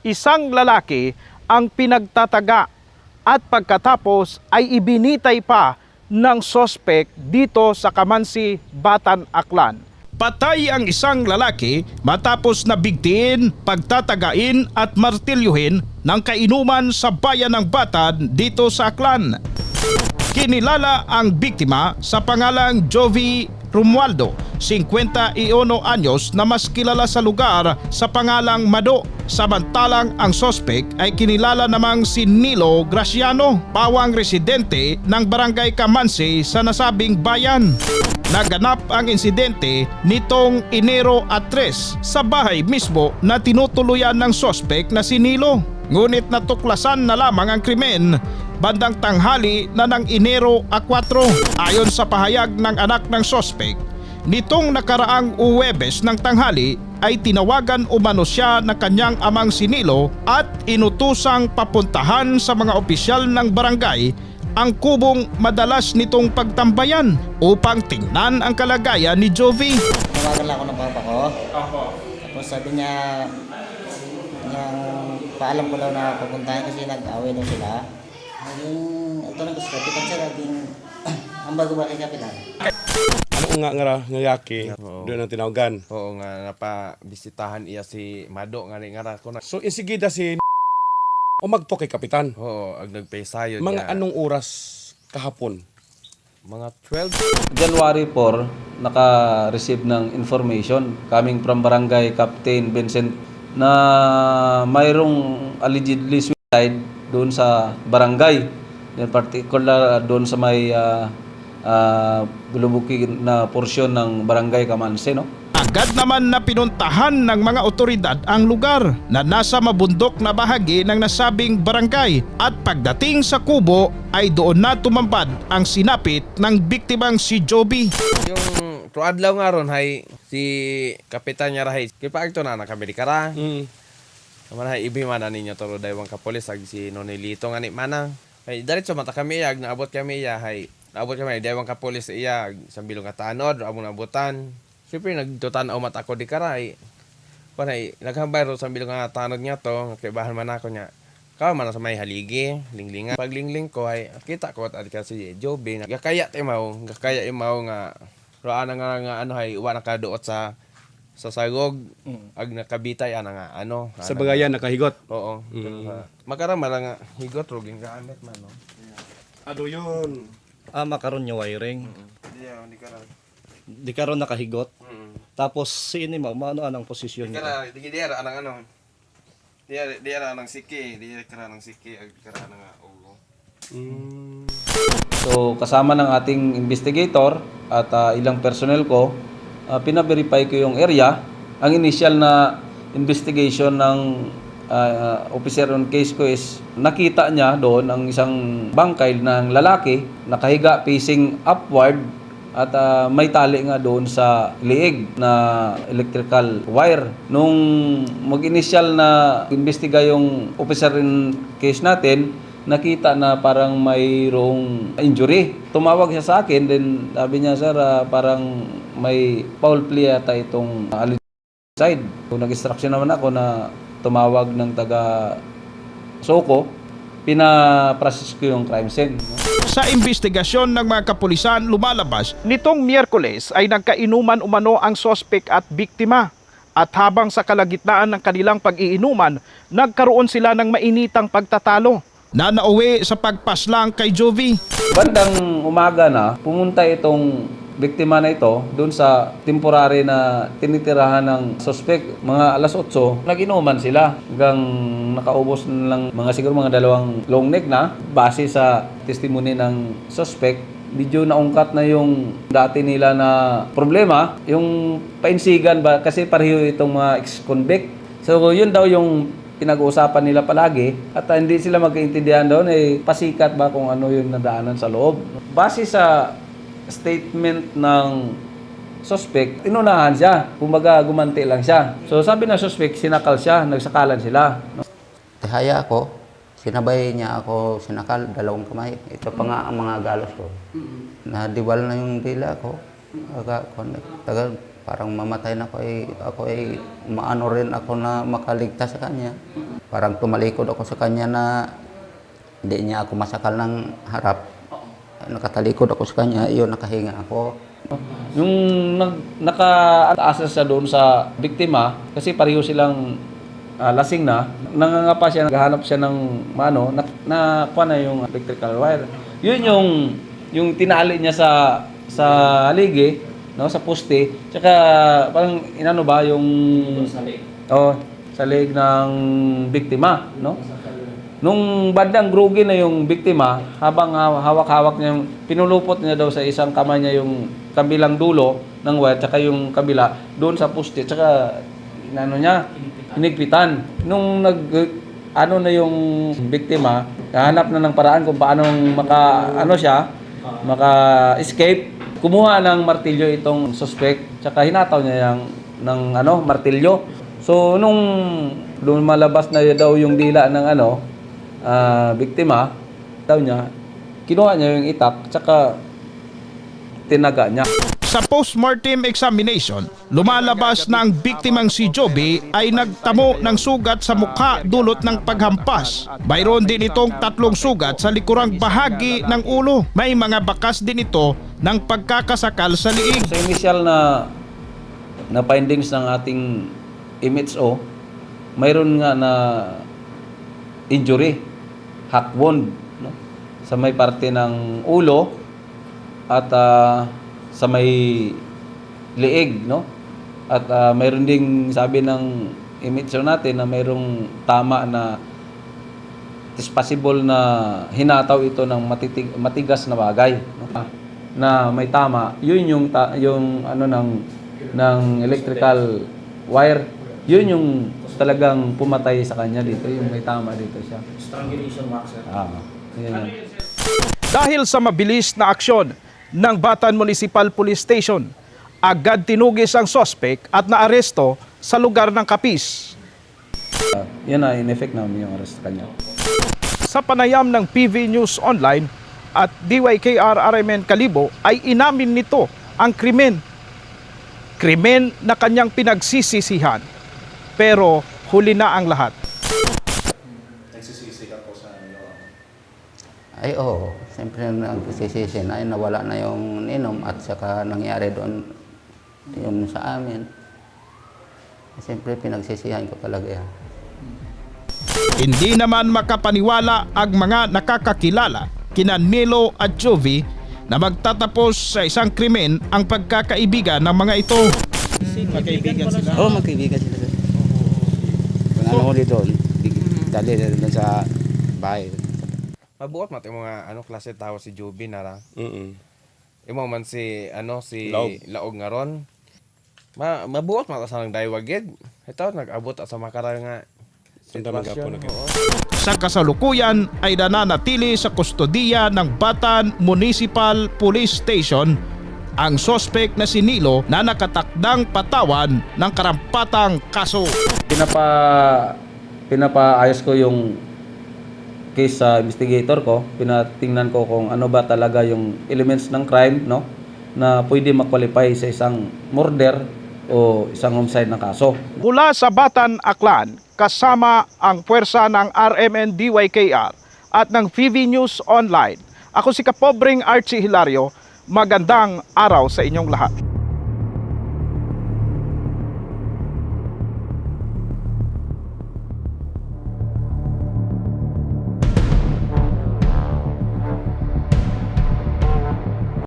isang lalaki ang pinagtataga at pagkatapos ay ibinitay pa ng sospek dito sa Kamansi, Batan, Aklan. Patay ang isang lalaki matapos na bigtiin, pagtatagain at martilyuhin ng kainuman sa bayan ng Batan dito sa Aklan. Kinilala ang biktima sa pangalang Jovi Romualdo, 51 anyos na mas kilala sa lugar sa pangalang Mado. Samantalang ang sospek ay kinilala namang si Nilo Graciano, pawang residente ng barangay Kamansi sa nasabing bayan. Naganap ang insidente nitong Enero at 3 sa bahay mismo na tinutuluyan ng sospek na si Nilo. Ngunit natuklasan na lamang ang krimen bandang tanghali na ng Enero a 4 ayon sa pahayag ng anak ng sospek. Nitong nakaraang Uwebes ng tanghali ay tinawagan umano siya ng kanyang amang sinilo at inutusang papuntahan sa mga opisyal ng barangay ang kubong madalas nitong pagtambayan upang tingnan ang kalagayan ni Jovi. Tawagan lang ako ng papa ko. Tapos sabi niya, niyang paalam ko daw na pupuntahan kasi nag-away daw sila. Naging, ito lang kasi kapitan siya, naging, ang bago ba kay kapitan? Nga nga ra nga yaki Oo. doon ang tinawagan. Oo nga napabisitahan iya si Mado nga ni nga ra ko na. So insigida si umagto kay kapitan. Oo, ag nagpaysayo Mga niya. anong oras kahapon? mga 12 January 4, naka-receive ng information coming from Barangay Captain Vincent na mayroong allegedly suicide doon sa barangay. In particular, doon sa may uh, uh, bulubuki na porsyon ng Barangay Kamanse, no? Agad naman na pinuntahan ng mga otoridad ang lugar na nasa mabundok na bahagi ng nasabing barangay at pagdating sa kubo ay doon na tumambad ang sinapit ng biktimang si Joby. yung tuadlaw nga ron hay si kapitan niya rahay kay paagto na kami di kara Mm. Naman hay ibi man ani niya toro daywang kapolis ag si Nonelito nga ni manang hay diretso mata kami ag naabot kami iya hay naabot kami daywang kapolis iya ag sambilong nga tanod among nabutan Siyempre nagtutan mata ko di karay Panay, naghambay ro sambilong nga tanod niya to kay bahan man ako niya Kaw man sa may haligi, linglinga. Pag lingling ko ay kita ko at adika si Joby. Gakaya imaw, gakaya imaw nga roan na nga, nga ano hay wa nakaduot sa sa sagog ag nakabitay ana nga ano Sa bagayan nakahigot. oo makarama lang nga higot ro gamit man no Ado yun. Ah, makaroon niya wiring. di di kara Di karon nakahigot. mm Tapos si ini mo, ano anang posisyon niya? di di ara anang ano di ara di ara anang siki di kara anang siki ag di kara nga ulo Mm. So kasama ng ating investigator at ah, ilang personnel ko, uh, pina-verify ko yung area. Ang initial na investigation ng ah, officer on case ko is nakita niya doon ang isang bangkay ng lalaki nakahiga facing upward at ah, may tali nga doon sa liig na electrical wire. Nung mag-initial na investiga yung officer in case natin, nakita na parang mayroong injury. Tumawag siya sa akin, then sabi niya, sir, ah, parang may foul play yata itong uh, side. Kung nag-instruction naman ako na tumawag ng taga Soko, pina-process ko yung crime scene. Sa investigasyon ng mga kapulisan lumalabas, nitong Miyerkules ay nagkainuman umano ang sospek at biktima. At habang sa kalagitnaan ng kanilang pag-iinuman, nagkaroon sila ng mainitang pagtatalo na nauwi sa pagpaslang kay Jovi. Bandang umaga na, pumunta itong biktima na ito doon sa temporary na tinitirahan ng suspect. Mga alas 8, nag-inuman sila hanggang nakaubos na lang mga siguro mga dalawang long neck na base sa testimony ng suspect. Medyo naungkat na yung dati nila na problema, yung painsigan ba, kasi pareho itong mga ex-convict. So yun daw yung pinag-uusapan nila palagi at ah, hindi sila magkaintindihan doon eh pasikat ba kung ano yung nadaanan sa loob. Base sa statement ng suspect, inunahan siya. Kumbaga gumanti lang siya. So sabi ng suspect, sinakal siya, nagsakalan sila. Tihaya ako, sinabay niya ako sinakal, dalawang kamay. Ito pa nga ang mga galos ko. Nadibal na yung dila ko. Aga, kon- taga, parang mamatay na ako ay ako ay maano rin ako na makaligtas sa kanya. Parang tumalikod ako sa kanya na hindi niya ako masakal ng harap. Nakatalikod ako sa kanya, iyon nakahinga ako. Yung nag, naka-aasa siya doon sa biktima, kasi pareho silang ah, lasing na, nangangapa siya, naghahanap siya ng ano, na, na yung electrical wire. Yun yung yung tinali niya sa sa haligi, no, sa poste. Tsaka parang inano ba yung salig. Oh, salig ng biktima, no? Nung bandang grugi na yung biktima, habang ha- hawak-hawak niya, pinulupot niya daw sa isang kamay niya yung kabilang dulo ng wire, tsaka yung kabila, doon sa poste, tsaka ano niya, hinigpitan. Nung nag, ano na yung biktima, hanap na ng paraan kung paano maka, ano siya, maka-escape. Kumuha ng martilyo itong suspect, tsaka hinataw niya yung, ng ano, martilyo. So, nung lumalabas na daw yung dila ng ano, ah, biktima, daw niya, kinuha niya yung itak, tsaka tinaga niya. Sa postmortem examination, lumalabas na ang biktimang si Joby ay nagtamo ng sugat sa mukha dulot ng paghampas. Mayroon din itong tatlong sugat sa likurang bahagi ng ulo. May mga bakas din ito ng pagkakasakal sa liig. Sa initial na na findings ng ating MHO, mayroon nga na injury, hack wound, no? sa may parte ng ulo at ah, sa may liig, no? At ah, mayroon ding sabi ng MHO natin na mayroong tama na it's possible na hinataw ito ng matitig, matigas na bagay no? na may tama yun yung ta- yung ano ng ng electrical wire yun yung talagang pumatay sa kanya dito yung may tama dito siya strangulation mark sir ah yun yun. Dahil sa mabilis na aksyon ng Batan Municipal Police Station, agad tinugis ang sospek at naaresto sa lugar ng Kapis. Ah, yun na in effect namin yung arrest sa kanya Sa panayam ng PV News Online at DYKR RMN Kalibo ay inamin nito ang krimen. Krimen na kanyang pinagsisisihan. Pero huli na ang lahat. Ay oo, siyempre nagsisisi na ay nawala na yung ninom at saka nangyari doon yun sa amin. Siyempre pinagsisihan ko talaga yan. Hindi naman makapaniwala ang mga nakakakilala kina Nilo at Jovi na magtatapos sa isang krimen ang pagkakaibigan ng mga ito. Oo, oh, magkaibigan sila. Ano ko dito, dali na doon sa bahay. Mabuot mat yung mga ano klase tao si Joby na ra. Mm-mm. Imo man si ano si Laog. Laog, nga ron. Ma mabuot man sa nang daywagid. Ito nag-abot sa makara nga. Sa kasalukuyan ay nananatili sa kustodiya ng Batan Municipal Police Station ang sospek na si Nilo na nakatakdang patawan ng karampatang kaso. pinapa pinapaayos ko yung case sa investigator ko pinatingnan ko kung ano ba talaga yung elements ng crime no na pwede makwalify sa isang murder o isang homicide na kaso Mula sa Batan, Aklan, kasama ang puwersa ng RMN DYKR at ng PV News Online. Ako si Kapobreng Archie Hilario. Magandang araw sa inyong lahat.